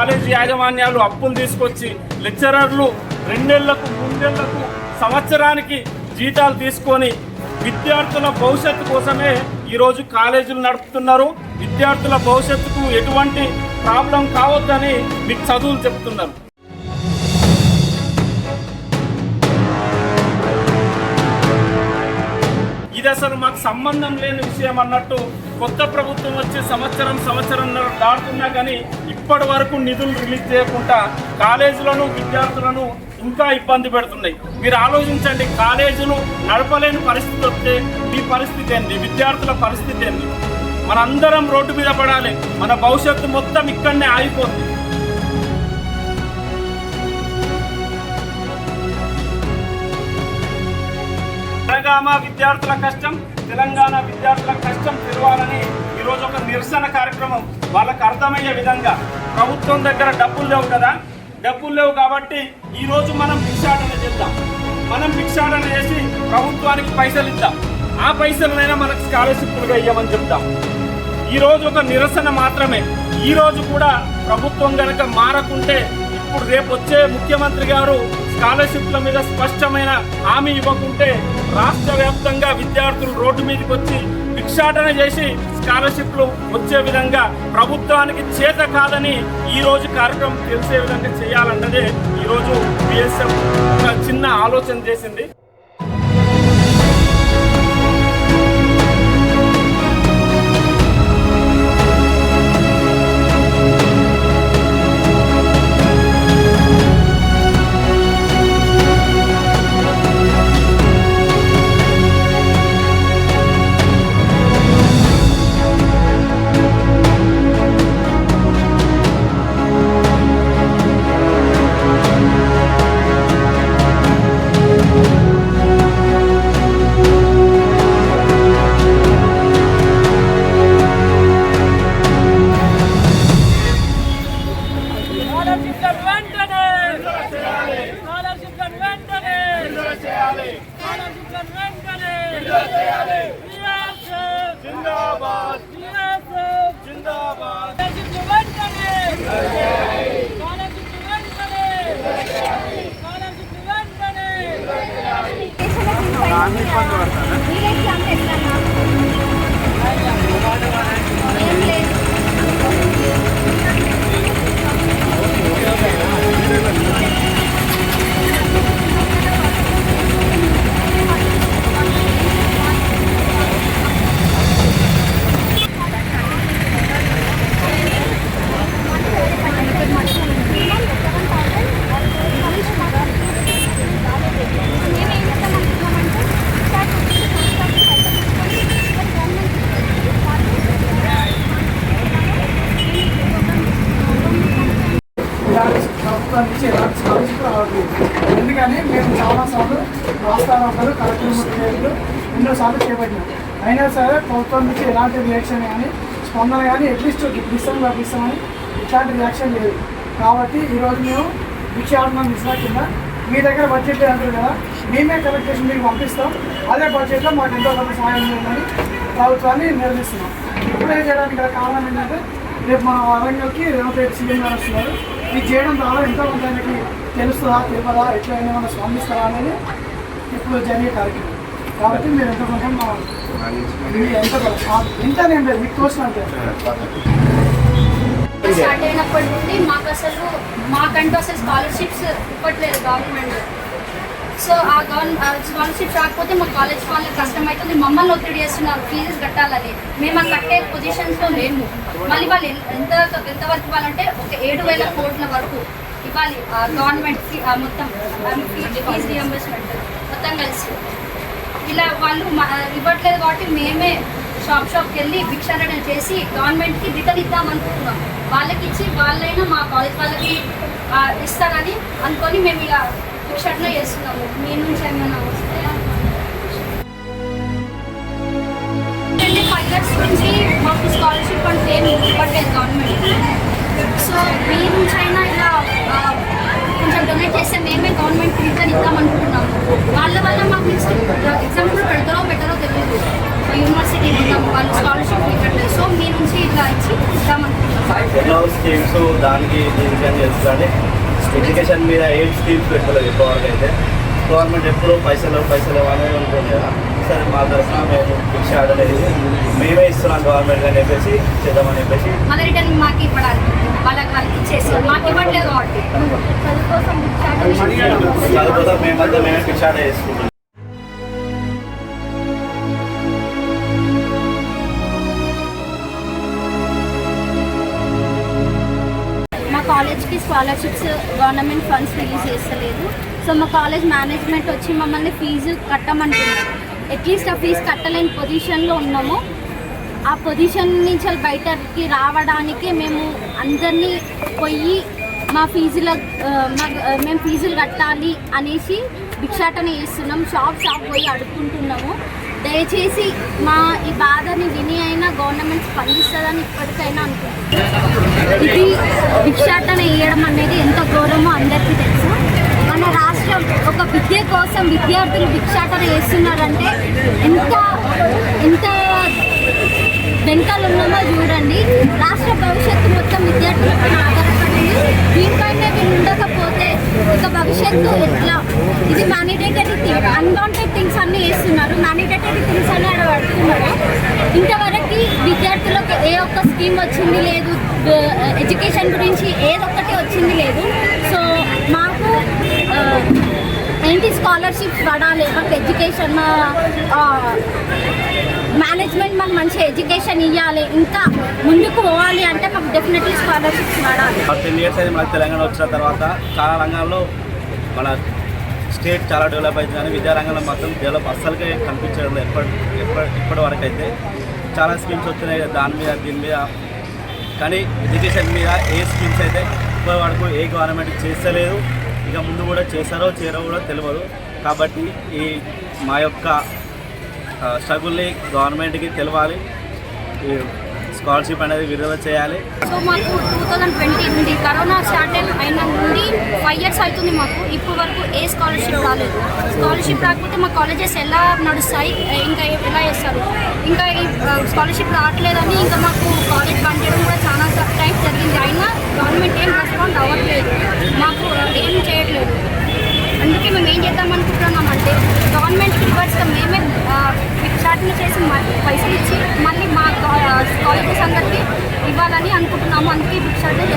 College యాజమాన్యాలు అప్పులు తీసుకొచ్చి లెక్చరర్లు రెండేళ్ళకు మూడేళ్ళకు సంవత్సరానికి జీతాలు తీసుకొని విద్యార్థుల భవిష్యత్తు కోసమే ఈరోజు కాలేజీలు నడుపుతున్నారు. విద్యార్థుల భవిష్యత్తుకు ఎటువంటి ప్రాబ్లం కావద్దని మీకు చదువులు చెప్తున్నారు. ఇది అసలు మాకు సంబంధం లేని విషయం అన్నట్టు కొత్త ప్రభుత్వం వచ్చి సంవత్సరం సంవత్సరం దాటుతున్నా కానీ ఇప్పటి వరకు నిధులు రిలీజ్ చేయకుండా కాలేజీలను విద్యార్థులను ఇంకా ఇబ్బంది పెడుతున్నాయి. మీరు ఆలోచించండి కాలేజీలు నడపలేని పరిస్థితి వస్తే మీ పరిస్థితి ఏంది? విద్యార్థుల పరిస్థితి ఏంది? మనందరం రోడ్డు మీద పడాలి. మన భవిష్యత్తు మొత్తం ఇక్కడనే ఆగిపోతుంది. తెలంగాణ విద్యార్థుల కష్టం? తెలంగాణ విద్యార్థుల కష్టం తెలవాలని ఈరోజు ఒక నిరసన కార్యక్రమం. వాళ్ళకు అర్థమయ్యే విధంగా ప్రభుత్వం దగ్గర డబ్బులు లేవు కదా? డబ్బులు లేవు కాబట్టి ఈరోజు మనం భిక్షాటన చేద్దాం. మనం భిక్షాటన చేసి ప్రభుత్వానికి పైసలు ఇద్దాం. ఆ పైసలనైనా మనకు స్కాలర్షిప్లుగా ఇవ్వమని చెప్తాం ఈరోజు ఒక నిరసన మాత్రమే. ఈరోజు కూడా ప్రభుత్వం కనుక మారకుంటే ఇప్పుడు రేపు వచ్చే ముఖ్యమంత్రి గారు స్కాలర్షిప్ల మీద స్పష్టమైన హామీ ఇవ్వకుంటే రాష్ట్ర వ్యాప్తంగా విద్యార్థులు రోడ్డు మీదకి వచ్చి భిక్షాటన చేసి స్కాలర్షిప్లు వచ్చే విధంగా ప్రభుత్వానికి చేత కాదని ఈరోజు కార్యక్రమం తెలిసే విధంగా చేయాలన్నదే ఈరోజు బిఎస్ఎఫ్ ఒక చిన్న ఆలోచన చేసింది. స్కాలర్షిప్లను వెంటనే BSF జిందాబాద్ BSF జిందాబాద్ స్కాలర్షిప్లు వెంటనే స్కాలర్షిప్లు వెంటనే స్కాలర్షిప్లు వెంటనే ఇలాంటి ప్రభుత్వం నుంచి ఎలాంటి స్కాలర్షిప్ రావట్లేదు ఎందుకని మేము చాలా సార్లు రాస్తారోకలు కలెక్టర్ ముఖ్యులు ఎన్నో సార్లు చేపట్టినాం అయినా సరే ప్రభుత్వం నుంచి ఎలాంటి రియాక్షన్ కానీ స్పందన కానీ అట్లీస్ట్ గిప్పిస్తాం ఇస్తాం ఇట్లాంటి రియాక్షన్ లేదు. కాబట్టి ఈరోజు మేము భిక్షాటన మిశ్రా కింద మీ దగ్గర బడ్జెట్ అంటారు కదా మేమే కలెక్ట్ చేసి మీకు పంపిస్తాం. అదే బడ్జెట్లో మాకు ఎంతో కొంత సహాయం చేయాలని ప్రభుత్వాన్ని నిర్వహిస్తున్నాం ఇప్పుడే చేయడానికి గల కారణం ఏంటంటే రేపు మన వరంగల్కి రేవంత్ రెడ్డి సీఎం గారు వస్తున్నారు. ఇది చేయడం ద్వారా ఎంతో కొంత ఆయనకి తెలుస్తుందా తెలియదా ఎట్లా ఏమైనా స్పందిస్తారా అనేది ఇప్పుడు జరిగే కార్యక్రమం. కాబట్టి మీరు ఎంత కొంచెం ఎంత ఇంత నేను లేదు మీకు తోచిన అంతే. స్టార్ట్ అయినప్పటి నుండి మాకు అసలు మాకంటూ అసలు స్కాలర్షిప్స్ ఇవ్వట్లేదు గవర్నమెంట్. సో ఆ గవర్నమెంట్ స్కాలర్షిప్ రాకపోతే మా కాలేజ్ వాళ్ళకి కష్టం అవుతుంది మమ్మల్ని ఒత్తిడి చేస్తున్నారు ఫీజెస్ కట్టాలని. మేము ఆ కట్టే పొజిషన్స్లో లేము. మళ్ళీ వాళ్ళు ఎంత ఎంత ఎంతవరకు ఇవ్వాలంటే ఒక ఏడు వేల కోట్ల వరకు ఇవ్వాలి గవర్నమెంట్ ఆ మొత్తం ఫీజ్ రియంబర్స్మెంట్ మొత్తం కలిసి. ఇలా వాళ్ళు ఇవ్వట్లేదు కాబట్టి మేమే షాప్ షాప్కి వెళ్ళి భిక్షారణ చేసి గవర్నమెంట్కి రిటర్న్ ఇద్దాం అనుకుంటున్నాం. వాళ్ళకి ఇచ్చి వాళ్ళైనా మా కాలేజ్ వాళ్ళకి ఇస్తారని అనుకొని మేము ఇలా భిక్షాటన చేస్తున్నాము. మీ నుంచి ఏమైనా వస్తాయా? ఫైవ్ ఇయర్స్ నుంచి మాకు స్కాలర్షిప్ అంటే ఏమి ఇవ్వట్లేదు గవర్నమెంట్ సో మీ నుంచి అయినా ఇలా కొంచెం డొనేట్ చేస్తే మేమే గవర్నమెంట్ రిటర్న్ ఇద్దాం అనుకుంటున్నాము వాళ్ళ వల్ల మాకు ఎగ్జామ్ కూడా పెడతారో పెట్టారో తెలియదు యూనివర్సిటీ మొత్తం వాళ్ళు స్కాలర్షిప్ ఇవ్వట్లేదు సో మీ నుంచి ఇట్లా ఇచ్చి ఇద్దామనుకుంటున్నాం ఎన్నో స్కీమ్స్ దానికి దీనికి అని చేస్తుంది ఎడ్యుకేషన్ మీద ఏం స్కీమ్స్ పెట్టలేదు ఇప్పటివరకు అయితే. గవర్నమెంట్ ఎప్పుడు పైసలు పైసలు అనేది ఉంటుంది కదా. సరే మా తరఫున మేము భిక్ష ఆడలేదు. మేమే ఇస్తున్నాం గవర్నమెంట్ అని చెప్పేసి చేద్దామని చెప్పేసి. చదువు కోసం మేమంతా మేమే భిక్ష ఆడ చేసుకుంటాం కాలేజ్కి స్కాలర్షిప్స్ గవర్నమెంట్ ఫండ్స్ రిలీజ్ చేస్తలేదు. సో మా కాలేజ్ మేనేజ్మెంట్ వచ్చి మమ్మల్ని ఫీజు కట్టమంటున్నారు. అట్లీస్ట్ ఆ ఫీజు కట్టలేని పొజిషన్లో ఉన్నాము. ఆ పొజిషన్ నుంచి బయటకి రావడానికి మేము అందరినీ పోయి మా ఫీజుల మా మేము ఫీజులు కట్టాలి అనేసి భిక్షాటన చేస్తున్నాం. షాప్ షాప్ పోయి అడుక్కుంటున్నాము. దయచేసి మా ఈ బాధని విని అయినా గవర్నమెంట్ స్పందిస్తుందని ఇప్పటికైనా అనుకుంటున్నాను. ఇది భిక్షాటన వేయడం అనేది ఎంత ఘోరమో అందరికీ తెలుసు. మన రాష్ట్రం ఒక విద్య కోసం విద్యార్థులు భిక్షాటన వేస్తున్నారంటే ఎంత ఎంత వెనకాల ఉన్నామో చూడండి రాష్ట్ర భవిష్యత్తు మొత్తం విద్యార్థులపైన ఆధారపడింది దీనిపైన వీళ్ళు ఉండకపోతే ఇక ఎట్లా ఇది మ్యానిడేటరీ థింగ్ అన్వాంటెడ్ థింగ్స్ అన్నీ వేస్తున్నారు మ్యానిడేటరీ థింగ్స్ అన్ని ఆడ పడుతున్నారు. ఇంతవరకు విద్యార్థులకు ఏ ఒక్క స్కీమ్ వచ్చింది లేదు. ఎడ్యుకేషన్ గురించి ఏదొక్కటి వచ్చింది లేదు. సో మాకు ఏంటి స్కాలర్షిప్స్ పడాలి మాకు ఎడ్యుకేషన్ మేనేజ్మెంట్ మాకు మంచి ఎడ్యుకేషన్ ఇవ్వాలి ఇంకా ముందుకు పోవాలి అంటే మాకు డెఫినెట్లీ స్కాలర్షిప్స్ పడాలి. టెన్ ఇయర్స్ అయితే మనకు తెలంగాణ వచ్చిన తర్వాత చాలా రంగాల్లో మన స్టేట్ చాలా డెవలప్ అవుతుంది కానీ విద్యారంగంలో మాత్రం డెవలప్ అస్సలుగా కనిపించడం ఎప్పటి ఎప్పటి ఇప్పటి వరకు అయితే చాలా స్కీమ్స్ వచ్చినాయి దాని మీద దీని మీద. కానీ ఎడ్యుకేషన్ మీద ఏ స్కీమ్స్ అయితే ఇప్పటి వరకు ఏ గవర్నమెంట్ చేస్తలేదు ఇక ముందు కూడా చేశారో చేయరో కూడా తెలియదు కాబట్టి ఈ మా యొక్క స్ట్రగుల్ని గవర్నమెంట్కి తెలవాలి. ఈ స్కాలర్షిప్ అనేది విడుదల చేయాలి. సో మాకు టూ థౌజండ్ ట్వంటీ నుండి కరోనా స్టార్ట్ అయిన నుండి ఫైవ్ ఇయర్స్ అవుతుంది మాకు. ఇప్పుడు వరకు ఏ స్కాలర్షిప్ రాలేదు. స్కాలర్షిప్ రాకపోతే మా కాలేజెస్ ఎలా నడుస్తాయి? ఇంకా ఎలా చేస్తారు? ఇంకా ఈ స్కాలర్షిప్ రావట్లేదని ఇంకా మాకు కాలేజ్ బంద్ చేయడం కూడా చాలా టైం జరిగింది. అయినా గవర్నమెంట్ ఏం రెస్పాండ్ అవ్వట్లేదు. మాకు ఏం చేయట్లేదు. అందుకే మేము ఏం చేద్దాం అనుకుంటున్నాం అంటే గవర్నమెంట్ రివర్స్గా మేమే స్టార్టింగ్ చేసి మ- పైసలు ఇచ్చి మళ్ళీ మా కాలేజెస్ అందరికీ ఇవ్వాలని అనుకుంటున్నాము అందుకే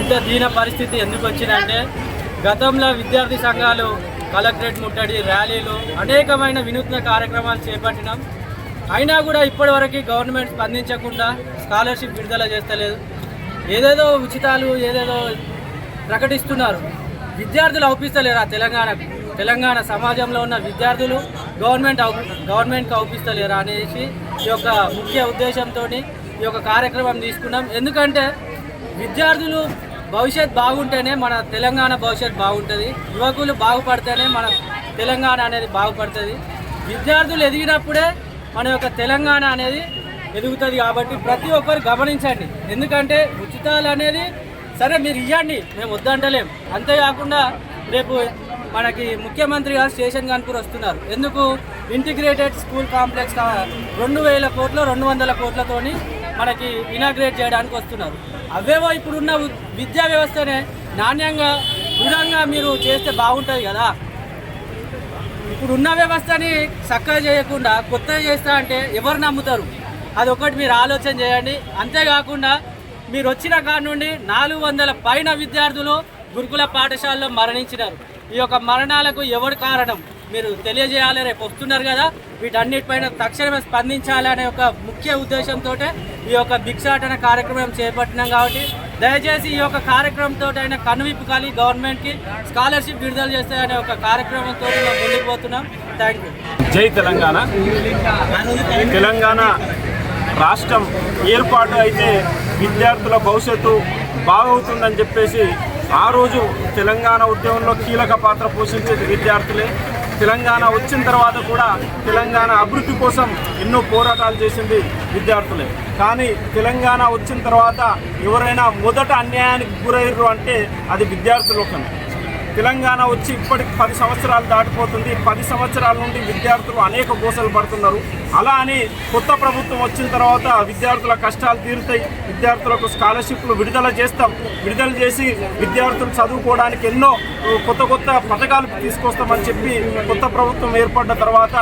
ఇంత దీన పరిస్థితి ఎందుకు వచ్చిందంటే గతంలో విద్యార్థి సంఘాలు కలెక్టరేట్ ముట్టడి ర్యాలీలు అనేకమైన వినూత్న కార్యక్రమాలు చేపట్టినాం. అయినా కూడా ఇప్పటివరకు గవర్నమెంట్ స్పందించకుండా స్కాలర్షిప్ విడుదల చేస్తలేదు. ఏదేదో ఉచితాలు ఏదేదో ప్రకటిస్తున్నారు. విద్యార్థులు అవుపిస్తలేరు ఆ తెలంగాణకు. తెలంగాణ సమాజంలో ఉన్న విద్యార్థులు గవర్నమెంట్ అవు గవర్నమెంట్కి అవుపిస్తలేరు అనేసి ఈ యొక్క ముఖ్య ఉద్దేశంతో ఈ యొక్క కార్యక్రమం తీసుకున్నాం. ఎందుకంటే విద్యార్థులు భవిష్యత్ బాగుంటేనే మన తెలంగాణ భవిష్యత్ బాగుంటుంది. యువకులు బాగుపడితేనే మన తెలంగాణ అనేది బాగుపడుతుంది. విద్యార్థులు ఎదిగినప్పుడే మన యొక్క తెలంగాణ అనేది ఎదుగుతుంది కాబట్టి ప్రతి ఒక్కరు గమనించండి. ఎందుకంటే ఉచితాలు అనేది సరే మీరు ఇవ్వండి మేము వద్దంటలేం. అంతేకాకుండా రేపు మనకి ముఖ్యమంత్రి గారు స్టేషన్ కాన్పూర్ వస్తున్నారు. ఎందుకు? ఇంటిగ్రేటెడ్ స్కూల్ కాంప్లెక్స్ రెండు వేల కోట్లు రెండు వందల కోట్లతోని మనకి ఇనాగ్రేట్ చేయడానికి వస్తున్నారు. అవేవో ఇప్పుడున్న విద్యా వ్యవస్థనే నాణ్యంగా దృఢంగా మీరు చేస్తే బాగుంటుంది కదా. ఇప్పుడున్న వ్యవస్థని చక్కగా చేయకుండా కొత్తగా చేస్తా అంటే ఎవరు నమ్ముతారు? అదొకటి మీరు ఆలోచన చేయండి. అంతేకాకుండా మీరు వచ్చిన కాడ నుండి నాలుగు వందల పైన విద్యార్థులు గురుకుల పాఠశాలలో మరణించినారు. ఈ యొక్క మరణాలకు ఎవరు కారణం? మీరు తెలియజేయాలి రేపు వస్తున్నారు కదా వీటన్నిటిపైన తక్షణమే స్పందించాలి అనే ఒక ముఖ్య ఉద్దేశంతో ఈ యొక్క భిక్షాటన కార్యక్రమం చేపట్టినాం కాబట్టి దయచేసి ఈ యొక్క కార్యక్రమంతో అయినా కనువిప్పు కాలి గవర్నమెంట్కి స్కాలర్షిప్ విడుదల చేస్తాయనే ఒక కార్యక్రమంతో మేము ముందుకు పోతున్నాం. థ్యాంక్ యూ జై తెలంగాణ. తెలంగాణ రాష్ట్రం ఏర్పాటు అయితే విద్యార్థుల భవిష్యత్తు బాగవుతుందని చెప్పేసి ఆ రోజు తెలంగాణ ఉద్యమంలో కీలక పాత్ర పోషించేది విద్యార్థులే. తెలంగాణ వచ్చిన తర్వాత కూడా తెలంగాణ అభివృద్ధి కోసం ఎన్నో పోరాటాలు చేసింది విద్యార్థులే. కానీ తెలంగాణ వచ్చిన తర్వాత ఎవరైనా మొదట అన్యాయానికి గురయ్యారు అంటే అది విద్యార్థులు తెలంగాణ వచ్చి ఇప్పటికి పది సంవత్సరాలు దాటిపోతుంది. పది సంవత్సరాల నుండి విద్యార్థులు అనేక గోసలు పడుతున్నారు. అలా అని కొత్త ప్రభుత్వం వచ్చిన తర్వాత విద్యార్థుల కష్టాలు తీరుతాయి. విద్యార్థులకు స్కాలర్షిప్లు విడుదల చేస్తాం. విడుదల చేసి విద్యార్థులు చదువుకోవడానికి ఎన్నో కొత్త కొత్త పథకాలు తీసుకొస్తామని చెప్పి కొత్త ప్రభుత్వం ఏర్పడ్డ తర్వాత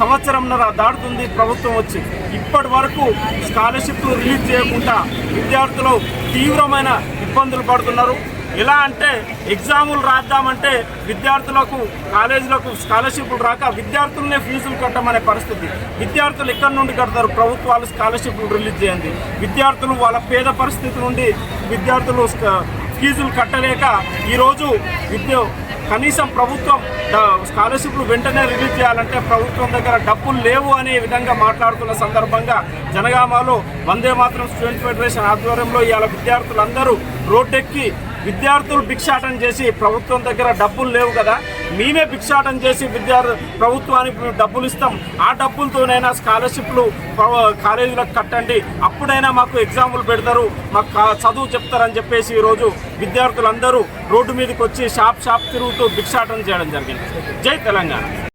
సంవత్సరంన్నర దాటుతుంది ప్రభుత్వం వచ్చి. ఇప్పటి వరకు స్కాలర్షిప్లు రిలీజ్ చేయకుండా విద్యార్థులు తీవ్రమైన ఇబ్బందులు పడుతున్నారు. ఎలా అంటే ఎగ్జాములు రాద్దామంటే విద్యార్థులకు కాలేజీలకు స్కాలర్షిప్లు రాక విద్యార్థులనే ఫీజులు కట్టమనే పరిస్థితి. విద్యార్థులు ఎక్కడి నుండి కడతారు? ప్రభుత్వాలు స్కాలర్షిప్లు రిలీజ్ చేయండి. విద్యార్థులు వాళ్ళ పేద పరిస్థితి నుండి విద్యార్థులు ఫీజులు కట్టలేక ఈరోజు విద్య కనీసం ప్రభుత్వం స్కాలర్షిప్లు వెంటనే రిలీజ్ చేయాలంటే ప్రభుత్వం దగ్గర డబ్బులు లేవు అనే విధంగా మాట్లాడుతున్న సందర్భంగా జనగామలో వందే మాత్రం స్టూడెంట్ ఫెడరేషన్ ఆధ్వర్యంలో ఇవాళ విద్యార్థులందరూ రోడ్డెక్కి విద్యార్థులు భిక్షాటం చేసి ప్రభుత్వం దగ్గర డబ్బులు లేవు కదా. మేమే భిక్షాటం చేసి విద్యార్థి ప్రభుత్వానికి డబ్బులు ఇస్తాం. ఆ డబ్బులతోనైనా స్కాలర్షిప్లు కాలేజీలకు కట్టండి. అప్పుడైనా మాకు ఎగ్జాములు పెడతారు. మాకు చదువు చెప్తారని చెప్పేసి ఈరోజు విద్యార్థులందరూ రోడ్డు మీదకి వచ్చి షాప్ షాప్ తిరుగుతూ భిక్షాటం చేయడం జరిగింది. జై తెలంగాణ.